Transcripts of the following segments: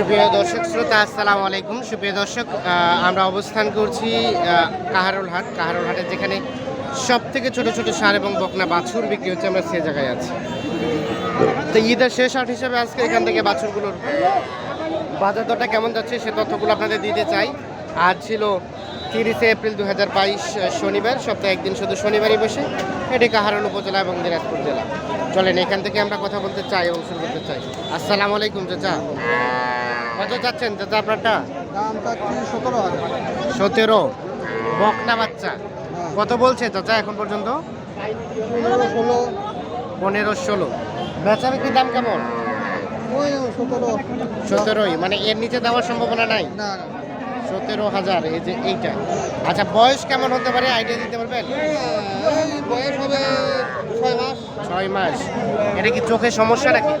সুপ্রিয় দর্শক, শ্রোতা, আসসালামু আলাইকুম। সুপ্রিয় দর্শক আমরা অবস্থান করছি কাহারোল হাট। কাহারোল হাটে যেখানে সব থেকে ছোট ছোট সার এবং বকনা বাছুর বিক্রি হচ্ছে, আমরা সে জায়গায় আছি। তো ঈদের শেষ হাট হিসেবে আজকে এখান থেকে বাছুরগুলোর বাজার দরটা কেমন যাচ্ছে, সে তথ্যগুলো আপনাদের দিতে চাই। আজ ছিল তিরিশে এপ্রিল দু শনিবার। সপ্তাহে একদিন শুধু শনিবারই বসে। এটি কাহারোল উপজেলা এবং দিনাজপুর জেলা। চলেন, এখান থেকে আমরা কথা বলতে চাই এবং শুরু করতে চাই। আসসালামু আলাইকুম, চাচা। কত চাচ্ছেন চাচা আপনারটা? দাম চাচ্ছি সতেরো হাজার। সতেরো। বকনা বাচ্চা। কত বলছে চাচা এখন পর্যন্ত? পনেরো ষোলো। পনেরো ষোলো। বেচা বিক্রির দাম কেমন? সতেরোই। মানে এর নিচে দেওয়ার সম্ভাবনা নাই? সতেরো হাজার এই যে এইটা। আচ্ছা বয়স কেমন হতে পারে? আইডিয়া দিতে পারবেন? বয়স হবে ছয় মাস। ছয় মাস। এটা কি চোখে সমস্যা নাকি?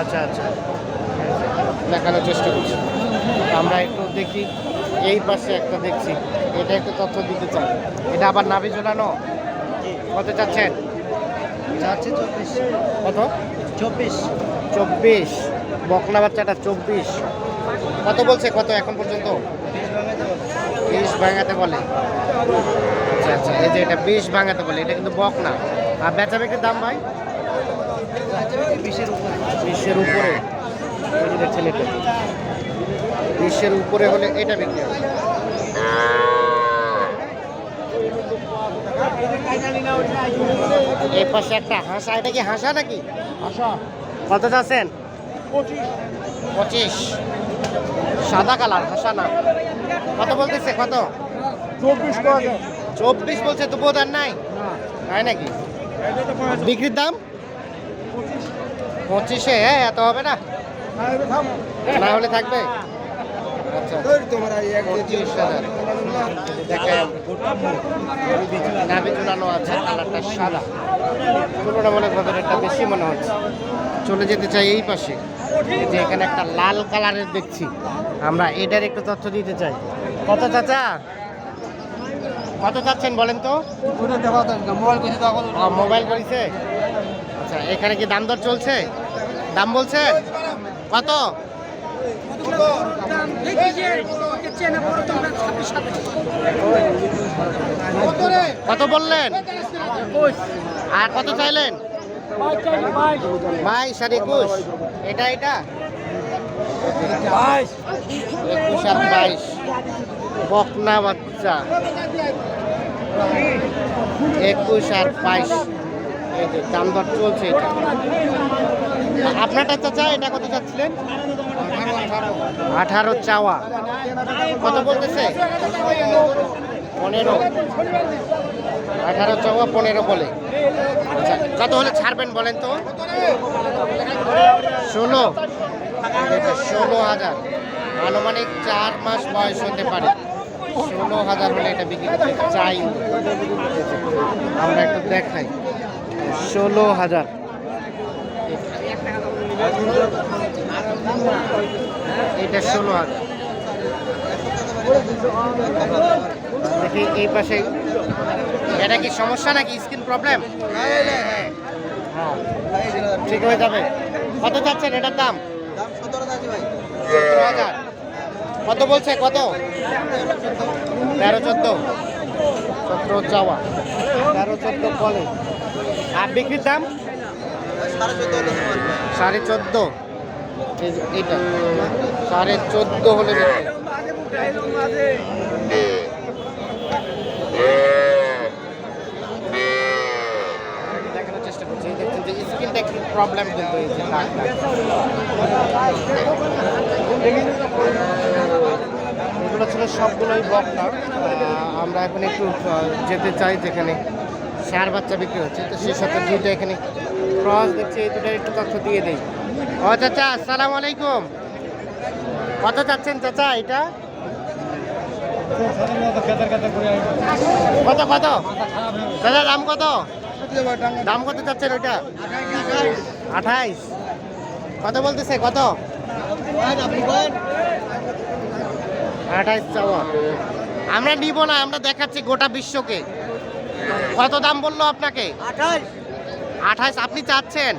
আচ্ছা আচ্ছা। দেখানোর চেষ্টা করছি। আমরা একটু দেখি এই পাশে একটা দেখছি। এটা একটু তথ্য দিতে চাই। এটা আবার নাভি ঝোলানো? কত চাচ্ছেন? যাচ্ছে চব্বিশ। কত? চব্বিশ। চব্বিশ। বকনা বাচ্চাটা চব্বিশ। কত বলছে? কত এখন পর্যন্ত? বিশ ভাঙাতে বলে। আচ্ছা আচ্ছা। এই যে এটা বিশ ভাঙাতে বলে এটা কিন্তু বকনা। আর বেচা বিক্রির দাম ভাই? বিশের উপরে। দেখছেন এটা বিশের উপরে হলে এটা বিক্রি হবে। এই পাশে একটা হাঁসা এটা কি হাঁসা নাকি? আশা কত পঁচিশ। পঁচিশ। সাদা কালার হাসা না। কত বলতেছে কত? চব্বিশ চব্বিশ বলছে তো বোধ আর নাই? তাই নাকি? বিক্রির দাম? পঁচিশে? হ্যাঁ এত হবে না? না হলে থাকবে? আচ্ছা। নাভি ঝুলানো আছে কালারটা সাদা। তুলনামূলকভাবে রেটটা বেশি মনে হচ্ছে। চলে যেতে চাই এই পাশে। যে এখানে একটা লাল কালারের দেখছি। আমরা এটার একটু তথ্য দিতে চাই। কত চাচা? কত চাচ্ছেন বলেন তো? মোবাইল মোবাইল করেছে? আচ্ছা এখানে কি দাম দর চলছে? দাম বলছে? কত? কত বললেন? আর কত চাইলেন? বাইশ আর একুশ। এটা এটা? একুশ আর বাইশ। বকনা বাচ্চা। একুশ আর বাইশ। দাম দর চলছে এটা। আপনারটা চাচা, এটা কত চাচ্ছিলেন? আঠারো চাওয়া। কত বলতেছে? পনেরো। আঠারো চাওয়া, পনেরো বলে। আচ্ছা কত হলে ছাড়বেন বলেন তো? ষোলো। ষোলো হাজার। আনুমানিক চার মাস বয়স হতে পারে। ষোলো হাজার হলে এটা বিক্রি করতে চাই। আমরা একটু দেখাই। ষোলো হাজার। এটা ষোলো হাজার। দেখি এই পাশে এটা কি সমস্যা নাকি? Skin problem? হ্যাঁ। ঠিক হয়ে যাবে। কত চাচ্ছেন এটার দাম? সতেরো হাজার। কত বলছে? কত? তেরো চোদ্দ। সতেরো চাওয়া। তেরো চোদ্দ বলে। আর বিক্রির দাম? সাড়ে চোদ্দ। তোমার সাড়ে চোদ্দ হলে একটু প্রবলেম ছিল সবগুলোই আহ, আমরা এখন একটু যেতে চাই যেখানে সার বাচ্চা বিক্রি হচ্ছে, তো সেই সাথে দুইটা এখানে ক্রস দেখছি, এই দুটার একটু তথ্য দিয়ে দেই। ও চাচা, আসসালামু আলাইকুম। কত চাচ্ছেন চাচা এটা? কত কত? দাদা দাম কত? দাম কত চাচ্ছেন ওইটা? আঠাইশ। কত বলতেছে, কত? আঠাইশ চাওয়া। আমরা নিব না, আমরা দেখাচ্ছি গোটা বিশ্বকে। কত দাম বলল আপনাকে? আঠাশ। আপনি চাচ্ছেন?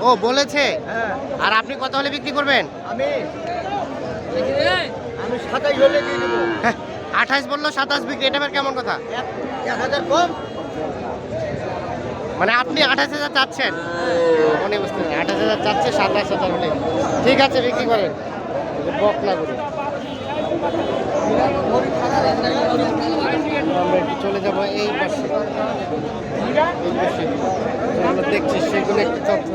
ও বলেছে। হ্যাঁ। আর আপনি কত হলে বিক্রি করবেন? আমি। দেবো। আঠাশ বলল সাতাশ বিক্রি এটা আবার কেমন কথা? কম। মানে আপনি আঠাশ হাজার চাচ্ছেন? মনে বুঝতে আঠাশ হাজার চাচ্ছে সাতাশ হাজার হলে। ঠিক আছে বিক্রি করেন। বক না করি আমরা একটু চলে যাব এই পাশে। এই পাশে। আমরা দেখছি সেগুলো একটু তথ্য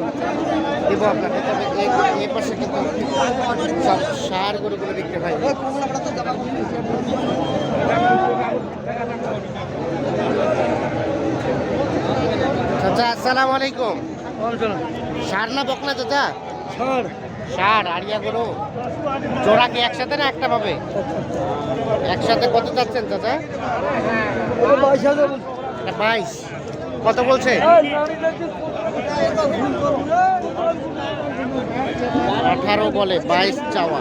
দেবো আপনাকে। তবে এই এই পাশে কিন্তু সব সার গরুগুলো বিক্রি হয়। চাচা আসসালামু আলাইকুম। সার না বকনা চাচা? সার। আড়িয়া গরু। জোড়া কি একসাথে না একটা পাবে? একসাথে কত চাচ্ছেন চাচা? বাইশ। কত বলছে? আঠারো বলে, বাইশ চাওয়া।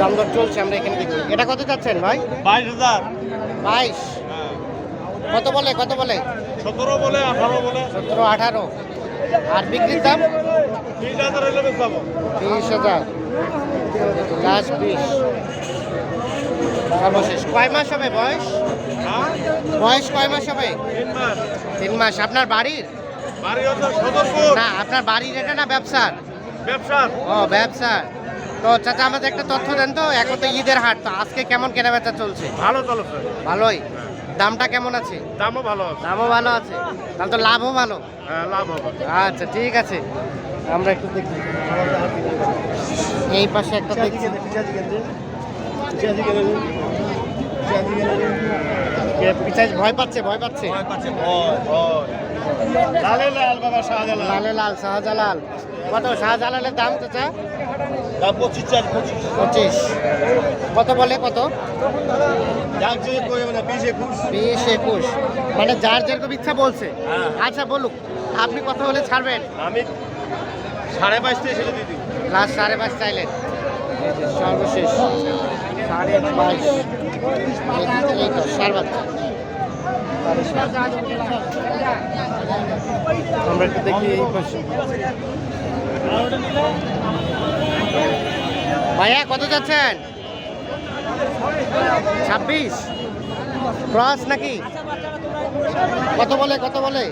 দাম দর চলছে আমরা এখানে দেখি। এটা কত চাচ্ছেন ভাই? বাইশ হাজার। বাইশ। কত বলে কত বলে? সতেরো বলে আঠারো বলে। সতেরো আঠারো। আর বিক্রির দাম? বিশ হাজার হলে হাজার। লাস্ট বিশ। সর্বশেষ কয় মাস হবে বয়স? হ্যাঁ? বয়স কয় মাস হবে? তিন মাস। আপনার বাড়ির? না আপনার বাড়ির এটা না ব্যবসার? ব্যবসার। ও ব্যবসার। তো চাচা আমাদের একটা তথ্য দেন তো এখন তো ঈদের হাট তো আজকে কেমন কেনাবেচা চলছে? ভালো চলছে। ভালোই। দামটা কেমন আছে? দামও ভালো আছে। দামও ভালো আছে। তাহলে তো লাভও ভালো। হ্যাঁ লাভ হবে আচ্ছা ঠিক আছে। আমরা একটু দেখি। এই পাশে একটা দেখছি। কে পিছায় ভয় পাচ্ছে ভয় পাচ্ছে। লালে লাল বাবা শাহজালাল। লালে লাল শাহজালাল। কত? শাহজালালের দাম চাচা দাম পঁচিশ চার পঁচিশ। পঁচিশ। কত বলে কত? মানে বিশ একুশ। বিশ একুশ। মানে যার যেরকম ইচ্ছা বলছে। হ্যাঁ। আচ্ছা বলুক। আপনি কত হলে ছাড়বেন। আমি সাড়ে বাইশ থেকে সেটা দিয়ে লাস্ট সাড়ে পাঁচ চাইলেন। সর্বশেষ। সাড়ে বাইশ। তো সার বাচ্চা আমরা একটু দেখি এই ভাইয়া, কত যাচ্ছেন? ছাব্বিশ। ক্রস নাকি? কত বলে কত বলে?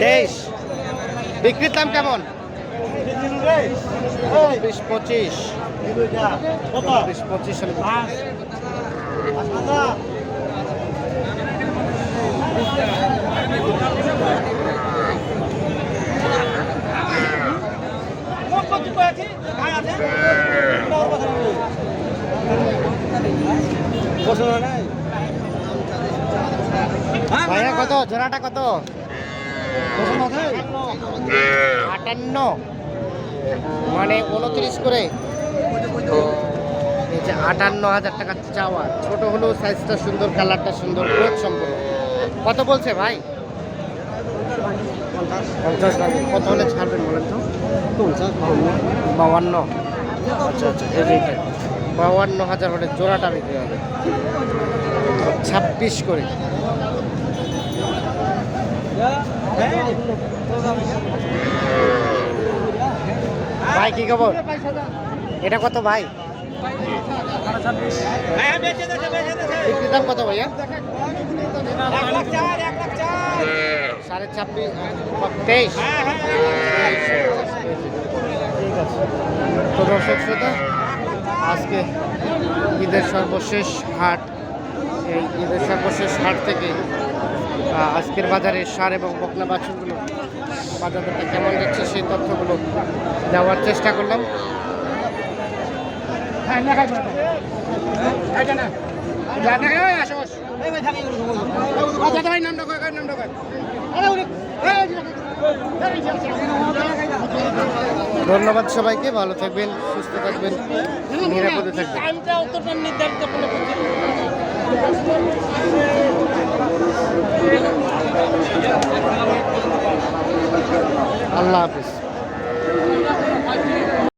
তেইশ। বিক্রির দাম কেমন? বিশ পঁচিশ। বিশ পঁচিশ হলে ভাইয়া কত জোড়াটা কত? আটান্ন। মানে উনত্রিশ করে। আটান্ন হাজার টাকা চাওয়া। ছোট হলেও সাইজটা সুন্দর কালারটা সুন্দর গ্রোথ সম্পূর্ণ কত বলছে ভাই? পঞ্চাশ কত হলে ছাড়বেন বলেন তো? বাউান্ন। আচ্ছা আচ্ছা বাউান্ন হাজার হলে জোড়াটা বিক্রি হবে। ছাব্বিশ করে। ভাই, কি খবর? এটা কত ভাই? কত সাড়ে ছাব্বিশ, তেইশ। তো দর্শক শ্রোতা, আজকে ঈদের সর্বশেষ হাট, এই ঈদের সর্বশেষ হাট থেকে আজকের বাজারে সার এবং বকনা বাছুরগুলো বাজার দরটা কেমন যাচ্ছে সেই তথ্যগুলো দেওয়ার চেষ্টা করলাম ধন্যবাদ সবাইকে ভালো থাকবেন সুস্থ থাকবেন নিরাপদে থাকবেন আল্লাহ হাফিজ।